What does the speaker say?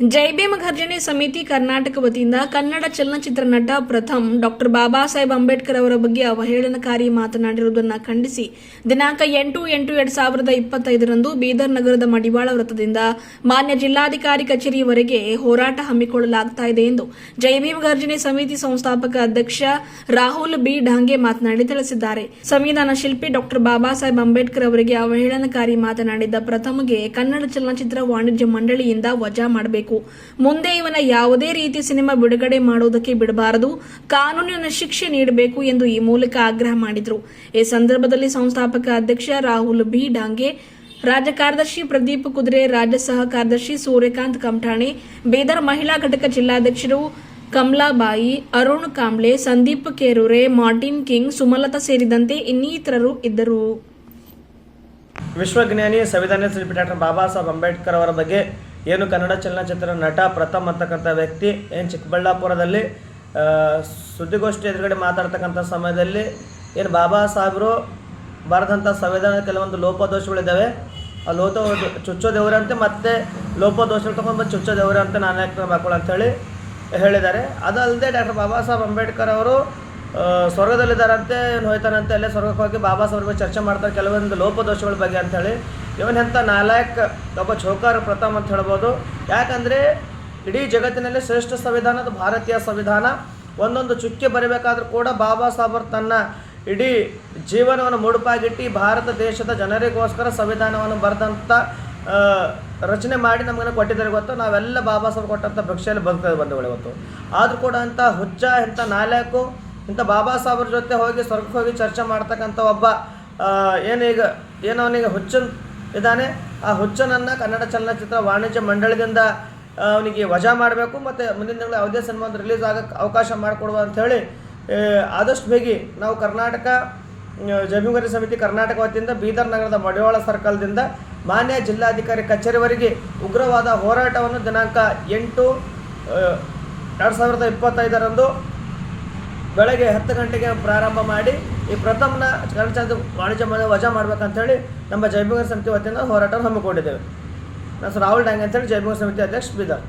ಜೈ ಭೀಮ್ ಘರ್ಜನೆ ಸಮಿತಿ ಕರ್ನಾಟಕ ವತಿಯಿಂದ ಕನ್ನಡ ಚಲನಚಿತ್ರ ನಟ ಪ್ರಥಮ್ ಡಾಕ್ಟರ್ ಬಾಬಾ ಸಾಹೇಬ್ ಅಂಬೇಡ್ಕರ್ ಅವರ ಬಗ್ಗೆ ಅವಹೇಳನಕಾರಿ ಮಾತನಾಡಿರುವುದನ್ನು ಖಂಡಿಸಿ. ದಿನಾಂಕ ಎಂಟು ಎಂಟು ಎರಡ್ ಸಾವಿರದ ಇಪ್ಪತ್ತೈದರಂದು ಬೀದರ್ ನಗರದ ಮಡಿವಾಳ ವೃತ್ತದಿಂದ ಮಾನ್ಯ ಜಿಲ್ಲಾಧಿಕಾರಿ ಕಚೇರಿವರೆಗೆ ಹೋರಾಟ ಹಮ್ಮಿಕೊಳ್ಳಲಾಗ್ತಾ ಇದೆ ಎಂದು ಜೈ ಭೀಮ್ ಘರ್ಜನೆ ಸಮಿತಿ ಸಂಸ್ಥಾಪಕ ಅಧ್ಯಕ್ಷ ರಾಹುಲ್ ಬಿ ಢಾಂಗೆ ಮಾತನಾಡಿ ತಿಳಿಸಿದ್ದಾರೆ. ಸಂವಿಧಾನ ಶಿಲ್ಪಿ ಡಾಕ್ಟರ್ ಬಾಬಾ ಸಾಹೇಬ್ ಅಂಬೇಡ್ಕರ್ ಅವರಿಗೆ ಅವಹೇಳನಕಾರಿ ಮಾತನಾಡಿದ್ದ ಪ್ರಥಮ್ಗೆ ಕನ್ನಡ ಚಲನಚಿತ್ರ ವಾಣಿಜ್ಯ ಮಂಡಳಿಯಿಂದ ವಜಾ ಮಾಡಬೇಕು. ಮುಂದೆ ಇವನ ಯಾವುದೇ ರೀತಿ ಸಿನಿಮಾ ಬಿಡುಗಡೆ ಮಾಡುವುದಕ್ಕೆ ಬಿಡಬಾರದು. ಕಾನೂನಿನ ಶಿಕ್ಷೆ ನೀಡಬೇಕು ಎಂದು ಈ ಮೂಲಕ ಆಗ್ರಹ ಮಾಡಿದರು. ಈ ಸಂದರ್ಭದಲ್ಲಿ ಸಂಸ್ಥಾಪಕ ಅಧ್ಯಕ್ಷ ರಾಹುಲ್ ಬಿ. ಡಾಂಗೆ, ರಾಜ್ಯ ಕಾರ್ಯದರ್ಶಿ ಪ್ರದೀಪ್ ಕುದುರೆ, ರಾಜ್ಯ ಸಹ ಕಾರ್ಯದರ್ಶಿ ಸೂರ್ಯಕಾಂತ್ ಕಮಠಾಣಿ ಬೀದರ್ ಮಹಿಳಾ ಘಟಕ ಜಿಲ್ಲಾಧ್ಯಕ್ಷರು ಕಮಲಾಬಾಯಿ, ಅರುಣ್ ಕಾಂಬ್ಳೆ, ಸಂದೀಪ್ ಕೇರೂರೆ, ಮಾರ್ಟಿನ್ ಕಿಂಗ್, ಸುಮಲತಾ ಸೇರಿದಂತೆ ಇನ್ನಿತರರು ಇದ್ದರು. ವಿಶ್ವಜ್ಞಾನಿ, ಸಂವಿಧಾನ ಶಿಲ್ಪಿ ಡಾಕ್ಟರ್ ಬಾಬಾ ಸಾಹೇಬ್ ಅಂಬೇಡ್ಕರ್ ಅವರ ಬಗ್ಗೆ ಏನು ಕನ್ನಡ ಚಲನಚಿತ್ರ ನಟ ಪ್ರಥಮ್ ಅಂತಕ್ಕಂಥ ವ್ಯಕ್ತಿ, ಏನು ಚಿಕ್ಕಬಳ್ಳಾಪುರದಲ್ಲಿ ಸುದ್ದಿಗೋಷ್ಠಿ ಎದುರುಗಡೆ ಮಾತಾಡ್ತಕ್ಕಂಥ ಸಮಯದಲ್ಲಿ ಏನು ಬಾಬಾ ಸಾಹೇಬರು ಬರೆದಂಥ ಸಂವಿಧಾನದ ಕೆಲವೊಂದು ಲೋಪದೋಷಗಳಿದ್ದಾವೆ. ಆ ಲೋಪ ಚುಚ್ಚೋ ದೇವರಂತೆ ಮತ್ತೆ ಲೋಪದೋಷಗಳು ತೊಗೊಂಡು ಬಂದು ಚುಚ್ಚೋ ನಾನು ಯಾಕೆ ಮಕ್ಕಳು ಅಂಥೇಳಿ ಹೇಳಿದ್ದಾರೆ. ಅದಲ್ಲದೆ ಡಾಕ್ಟರ್ ಬಾಬಾ ಸಾಹೇಬ್ ಅಂಬೇಡ್ಕರ್ ಅವರು ಸ್ವರ್ಗದಲ್ಲಿದ್ದಾರಂತೆ, ಏನು ಹೋಯ್ತಾರಂತೆ ಅಲ್ಲೇ ಸ್ವರ್ಗಕ್ಕೆ ಹೋಗಿ ಬಾಬಾ ಸಾಹೇಬ್ರ ಬಗ್ಗೆ ಚರ್ಚೆ ಮಾಡ್ತಾರೆ ಕೆಲವೊಂದು ಲೋಪದೋಷಗಳ ಬಗ್ಗೆ ಅಂತೇಳಿ ಇವನ್ ಎಂಥ ನಾಲಾಯಕ್ ಒಬ್ಬ ಚೌಕಾರ ಪ್ರಥಮ್ ಅಂತ ಹೇಳ್ಬೋದು. ಯಾಕಂದರೆ ಇಡೀ ಜಗತ್ತಿನಲ್ಲಿ ಶ್ರೇಷ್ಠ ಸಂವಿಧಾನದ ಭಾರತೀಯ ಸಂವಿಧಾನ. ಒಂದೊಂದು ಚುಕ್ಕೆ ಬರಬೇಕಾದ್ರೂ ಕೂಡ ಬಾಬಾ ಸಾಹೇಬರು ತನ್ನ ಇಡೀ ಜೀವನವನ್ನು ಮುಡುಪಾಗಿಟ್ಟು ಭಾರತ ದೇಶದ ಜನರಿಗೋಸ್ಕರ ಸಂವಿಧಾನವನ್ನು ಬರೆದಂಥ ರಚನೆ ಮಾಡಿ ನಮಗೆ ಕೊಟ್ಟಿದ್ದಾರೆ ಗೊತ್ತು? ನಾವೆಲ್ಲ ಬಾಬಾ ಸಾಹೇಬ್ ಕೊಟ್ಟಂಥ ಭಿಕ್ಷೆಯಲ್ಲಿ ಬದುಕೋದು ಬಂಧುಗಳು ಇವತ್ತು. ಆದರೂ ಕೂಡ ಅಂಥ ಹುಚ್ಚ ಇಂಥ ನಾಲ್ಕು ಇಂಥ ಬಾಬಾ ಸಾಹೇಬ್ರ ಜೊತೆ ಹೋಗಿ ಸ್ವರ್ಗಕ್ಕೆ ಹೋಗಿ ಚರ್ಚೆ ಮಾಡ್ತಕ್ಕಂಥ ಒಬ್ಬ ಏನೀಗ ಏನೋ ಅವನಿಗೆ ಹುಚ್ಚನ್ ಇದ್ದಾನೆ ಆ ಹುಚ್ಚನನ್ನು ಕನ್ನಡ ಚಲನಚಿತ್ರ ವಾಣಿಜ್ಯ ಮಂಡಳಿಯಿಂದ ಅವನಿಗೆ ವಜಾ ಮಾಡಬೇಕು. ಮತ್ತು ಮುಂದಿನ ತಿಂಗಳು ಯಾವುದೇ ಸಿನಿಮಾ ರಿಲೀಸ್ ಆಗೋಕ್ಕೆ ಅವಕಾಶ ಮಾಡಿಕೊಡುವ ಅಂಥೇಳಿ ಆದಷ್ಟು ಬೇಗಿ ನಾವು ಕರ್ನಾಟಕ ಜಮೀನುಗಾರಿ ಸಮಿತಿ ಕರ್ನಾಟಕ ವತಿಯಿಂದ ಬೀದರ್ ನಗರದ ಮಡಿವಾಳ ಸರ್ಕಲ್ದಿಂದ ಮಾನ್ಯ ಜಿಲ್ಲಾಧಿಕಾರಿ ಕಚೇರಿವರೆಗೆ ಉಗ್ರವಾದ ಹೋರಾಟವನ್ನು ದಿನಾಂಕ ಎಂಟು ಎರಡು ಸಾವಿರದ ಇಪ್ಪತ್ತೈದರಂದು ಬೆಳಗ್ಗೆ ಹತ್ತು ಗಂಟೆಗೆ ಪ್ರಾರಂಭ ಮಾಡಿ ಈ ಪ್ರಥಮನ ಕನ್ನಡ ವಾಣಿಜ್ಯ ಮಂಡಳಿ ವಜಾ ಮಾಡ್ಬೇಕಂತೇಳಿ ನಮ್ಮ ಜೈವಿಕ ಸಮಿತಿ ವತಿಯಿಂದ ಹೋರಾಟವನ್ನು ಹಮ್ಮಿಕೊಂಡಿದ್ದೇವೆ. ನಾನು ರಾಹುಲ್ ಡಾಂಗ್ ಅಂತೇಳಿ ಜೈವಿಕ ಸಮಿತಿ ಅಧ್ಯಕ್ಷ ಬೀದರ್